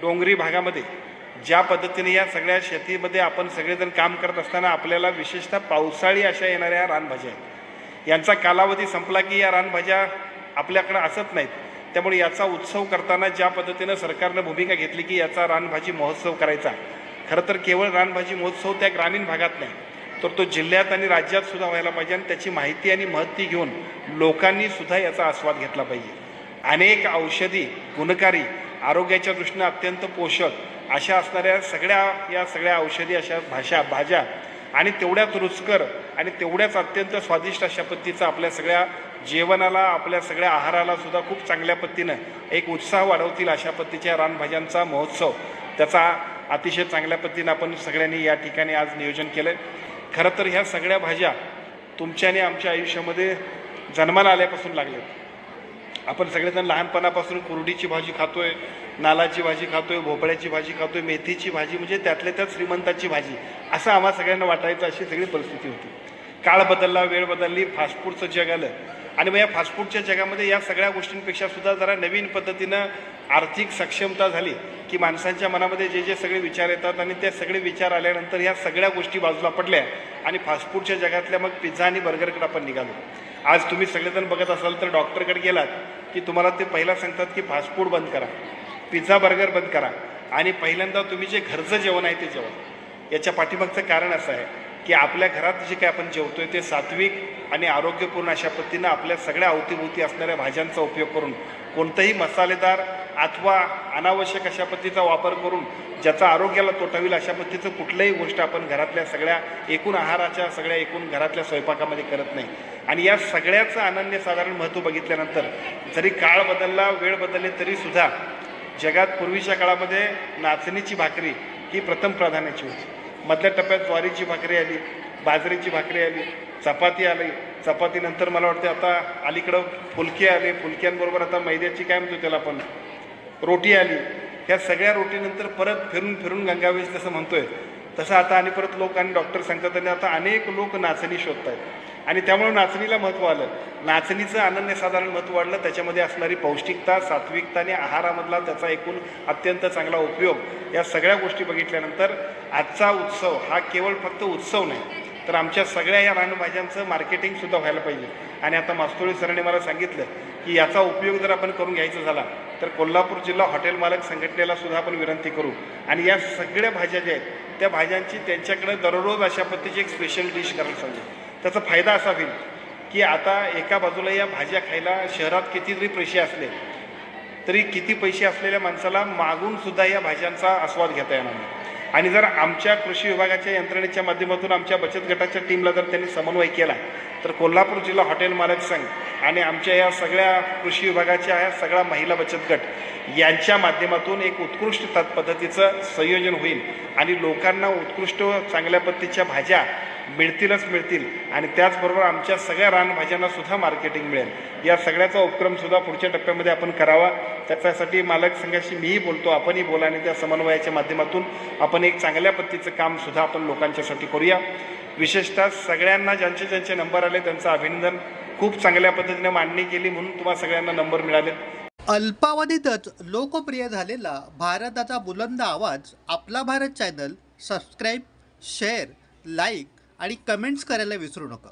डोंगरी भागामध्ये ज्या पद्धतीने या सगळ्या शेतीमध्ये आपण सगळेजण काम करत असताना आपल्याला विशेषतः पावसाळी अशा येणाऱ्या रानभाज्या आहेत. यांचा कालावधी संपला की या रानभाज्या आपल्याकडं असत नाहीत. त्यामुळे याचा उत्सव करताना ज्या पद्धतीनं सरकारनं भूमिका घेतली की याचा रानभाजी महोत्सव करायचा. खरं तर केवळ रानभाजी महोत्सव त्या ग्रामीण भागात नाही तर तो जिल्ह्यात आणि राज्यात सुद्धा व्हायला पाहिजे आणि त्याची माहिती आणि महत्ती घेऊन लोकांनी सुद्धा याचा आस्वाद घेतला पाहिजे. अनेक औषधी गुणकारी आरोग्याच्या दृष्टीनं अत्यंत पोषक अशा असणाऱ्या सगळ्या या सगळ्या औषधी अशा भाषा भाज्या आणि तेवढ्याच रुचकर आणि तेवढ्याच अत्यंत स्वादिष्ट अशा पद्धतीचा आपल्या सगळ्या जेवणाला आपल्या सगळ्या आहाराला सुद्धा खूप चांगल्या पद्धतीनं एक उत्साह वाढवतील अशा पद्धतीच्या रानभाज्यांचा महोत्सव. त्याचा अतिशय चांगल्या पद्धतीनं आपण सगळ्यांनी या ठिकाणी आज नियोजन केलं खरं तर ह्या सगळ्या भाज्या तुमच्याने आमच्या आयुष्यामध्ये जन्माला आल्यापासून लागल्यात. आपण सगळेजण लहानपणापासून कुरडीची भाजी खातोय नालाची भाजी खातोय भोपळ्याची भाजी खातोय मेथीची भाजी म्हणजे त्यातल्या त्यात श्रीमंताची भाजी. असं आम्हा सगळ्यांना वाटायचं अशी सगळी परिस्थिती होती. काळ बदलला वेळ बदलली फास्टफूडचं जग आलं. आणि मग या फास्टफूडच्या जगामध्ये या सगळ्या गोष्टींपेक्षा सुद्धा जरा नवीन पद्धतीनं आर्थिक सक्षमता झाली की माणसांच्या मनामध्ये जे जे सगळे विचार येतात आणि ते सगळे विचार आल्यानंतर ह्या सगळ्या गोष्टी बाजूला पडल्या आणि फास्टफूडच्या जगातल्या मग पिझ्झा आणि बर्गरकडे आपण निघालो. आज तुम्ही सगळेजण बघत असाल तर डॉक्टरकडे गेलात. की तुम्हाला ते पहिला सांगतात की फास्ट फूड बंद करा पिझ्झा बर्गर बंद करा. आणि पहिल्यांदा तुम्ही जे घरचं जेवण आहे ते जेवण याच्या पाठीमागचं कारण असं आहे की आपल्या घरात जे काही आपण जेवतोय ते सात्विक आणि आरोग्यपूर्ण अशा पद्धतीनं आपल्या सगळ्या अवतीभोवती असणाऱ्या भाज्यांचा उपयोग करून कोणतंही मसालेदार अथवा अनावश्यक अशा पद्धतीचा वापर करून ज्याचा आरोग्याला तोटा होईल अशा पद्धतीचं कुठल्याही गोष्ट आपण घरातल्या सगळ्या एकूण आहाराच्या सगळ्या एकूण घरातल्या स्वयंपाकामध्ये करत नाही. आणि या सगळ्याचं अनन्य साधारण महत्त्व बघितल्यानंतर जरी काळ बदलला वेळ बदलले तरी सुद्धा जगात पूर्वीच्या काळामध्ये नाचणीची भाकरी ही प्रथम प्राधान्याची होती. मधल्या टप्प्यात ज्वारीची भाकरी आली बाजरीची भाकरी आली चपाती आली. चपातीनंतर मला वाटते आता अलीकडं फुलके आले. फुलक्यांबरोबर आता मैद्याची काय म्हणतो त्याला आपण? रोटी आली. ह्या सगळ्या रोटीनंतर परत फिरून फिरून गंगावेश जसं म्हणतोय तसं आता आणि परत लोक आणि डॉक्टर सांगतात आणि आता अनेक लोक नाचणी शोधत आहेत आणि त्यामुळे नाचणीला महत्त्व आलं. नाचणीचं अनन्यसाधारण महत्त्व वाढलं त्याच्यामध्ये असणारी पौष्टिकता सात्विकता आणि आहारामधला त्याचा एकूण अत्यंत चांगला उपयोग या सगळ्या गोष्टी बघितल्यानंतर आजचा उत्सव हा केवळ फक्त उत्सव नाही तर आमच्या सगळ्या या रानभाज्यांचं मार्केटिंगसुद्धा व्हायला पाहिजे. आणि आता मास्तोळी सरांनी मला सांगितलं की याचा उपयोग जर आपण करून घ्यायचा झाला तर कोल्हापूर जिल्हा हॉटेल मालक संघटनेला सुद्धा आपण विनंती करू. आणि या सगळ्या भाज्या ज्या आहेत त्या भाज्यांची त्यांच्याकडे दररोज अशा पद्धतीची एक स्पेशल डिश करायला सांगू. त्याचा फायदा असा होईल की आता एका बाजूला या भाज्या खायला शहरात किती जरी पैसे असले तरी किती पैसे असलेल्या माणसाला मागून सुद्धा या भाज्यांचा आस्वाद घेता येणार नाही. आणि जर आमच्या कृषी विभागाच्या यंत्रणेच्या माध्यमातून आमच्या बचत गटाच्या टीमला जर त्यांनी समन्वय केला तर कोल्हापूर जिल्हा हॉटेल मालक संघ आणि आमच्या या सगळ्या कृषी विभागाच्या या सगळ्या महिला बचत गट यांच्या माध्यमातून एक उत्कृष्ट तत्पद्धतीचं संयोजन होईल. आणि लोकांना उत्कृष्ट चांगल्या पद्धतीच्या भाज्या मिळतीलच मिळतील. आणि त्याचबरोबर आमच्या सगळ्या रानभाज्यांना सुद्धा मार्केटिंग मिळेल. या सगळ्याचा उपक्रमसुद्धा पुढच्या टप्प्यामध्ये आपण करावा. त्याच्यासाठी मालक संघाशी मीही बोलतो आपणही बोला आणि त्या समन्वयाच्या माध्यमातून आपण एक चांगल्या पद्धतीचं कामसुद्धा आपण लोकांच्यासाठी करूया. विशेषतः सगळ्यांना ज्यांचे ज्यांचे नंबर आले त्यांचं अभिनंदन. खूप चांगल्या पद्धतीने मांडणी केली म्हणून तुम्हाला सगळ्यांना नंबर मिळाले अल्पावधीतच लोकप्रिय झालेला भारताचा बुलंद आवाज आपला Bharat channel subscribe share like आणि कमेंट्स करायला विसरू नका.